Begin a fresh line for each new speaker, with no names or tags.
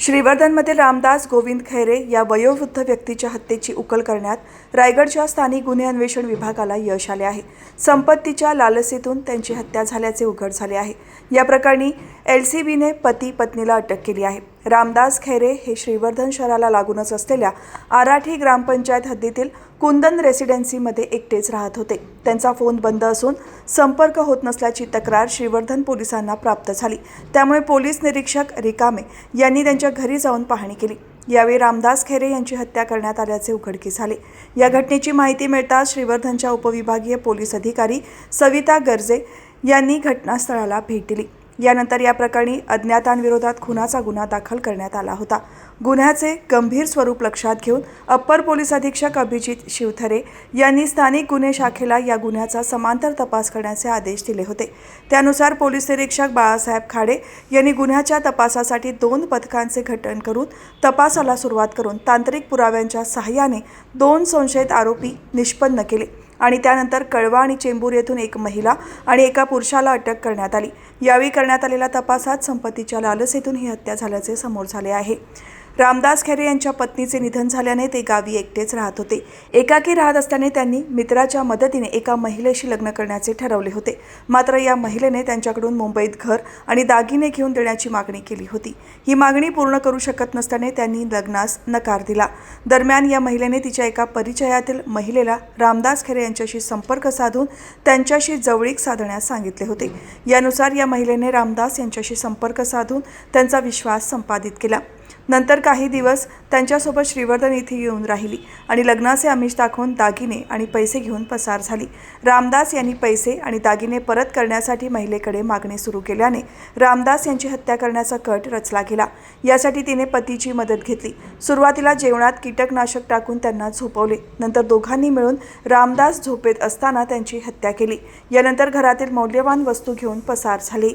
श्रीवर्धनमध्ये रामदास गोविंद खैरे या वयोवृद्ध व्यक्तीच्या हत्येची उकल करण्यात रायगडच्या स्थानिक गुन्हे अन्वेषण विभागाला यश आले आहे. संपत्तीच्या लालसेतून त्यांची हत्या झाल्याचे उघड झाले आहे. या प्रकरणी एल सी बीने पती पत्नीला अटक केली आहे. रामदास खैरे हे श्रीवर्धन शहराला लागूनच असलेल्या आराठी ग्रामपंचायत हद्दीतील कुंदन रेसिडेन्सीमध्ये एकटेच राहत होते. त्यांचा फोन बंद असून संपर्क होत नसल्याची तक्रार श्रीवर्धन पोलिसांना प्राप्त झाली. त्यामुळे पोलीस निरीक्षक रिकामे यांनी त्यांच्या घरी जाऊन पाहणी केली. यावेळी रामदास खेरे यांची हत्या करण्यात आल्याचे उघडकीस झाले या घटनेची माहिती मिळताच श्रीवर्धनच्या उपविभागीय पोलीस अधिकारी सविता गर्जे यांनी घटनास्थळाला भेट दिली. यानंतर या प्रकरणी अज्ञातांविरोधात खुनाचा गुन्हा दाखल करण्यात आला होता. गुन्ह्याचे गंभीर स्वरूप लक्षात घेऊन अप्पर पोलीस अधीक्षक अभिजित शिवथरे यांनी स्थानिक गुन्हे शाखेला या गुन्ह्याचा समांतर तपास करण्याचे आदेश दिले होते. त्यानुसार पोलीस निरीक्षक बाळासाहेब खाडे यांनी गुन्ह्याच्या तपासासाठी दोन पथकांचे गठन करून तपासाला सुरुवात करून तांत्रिक पुराव्यांच्या सहाय्याने दोन संशयित आरोपी निष्पन्न केले. आणि त्यानंतर कळवा आणि चेंबूर येथून एक महिला आणि एका पुरुषाला अटक करण्यात आली. यावेळी करण्यात आलेल्या तपासात संपत्तीच्या लालसेतून ही हत्या झाल्याचे समोर झाले आहे. रामदास खेरे यांच्या पत्नीचे निधन झाल्याने ते गावी एकटेच राहत होते. एकाकी राहत असल्याने त्यांनी मित्राच्या मदतीने एका महिलेशी लग्न करण्याचे ठरवले होते. मात्र या महिलेने त्यांच्याकडून मुंबईत घर आणि दागिने घेऊन देण्याची मागणी केली होती. ही मागणी पूर्ण करू शकत नसल्याने त्यांनी लग्नास नकार दिला. दरम्यान या महिलेने तिच्या एका परिचयातील महिलेला रामदास खेरे यांच्याशी संपर्क साधून त्यांच्याशी जवळीक साधण्यास सांगितले होते. यानुसार या महिलेने रामदास यांच्याशी संपर्क साधून त्यांचा विश्वास संपादित केला. नंतर काही दिवस त्यांच्यासोबत श्रीवर्धन इथे येऊन राहिली आणि लग्नाचे आमिष दाखवून दागिने आणि पैसे घेऊन पसार झाली. रामदास यांनी पैसे आणि दागिने परत करण्यासाठी महिलेकडे मागणी सुरू केल्याने रामदास यांची हत्या करण्याचा कट रचला गेला. यासाठी तिने पतीची मदत घेतली. सुरुवातीला जेवणात कीटकनाशक टाकून त्यांना झोपवले. नंतर दोघांनी मिळून रामदास झोपेत असताना त्यांची हत्या केली. यानंतर घरातील मौल्यवान वस्तू घेऊन पसार झाली.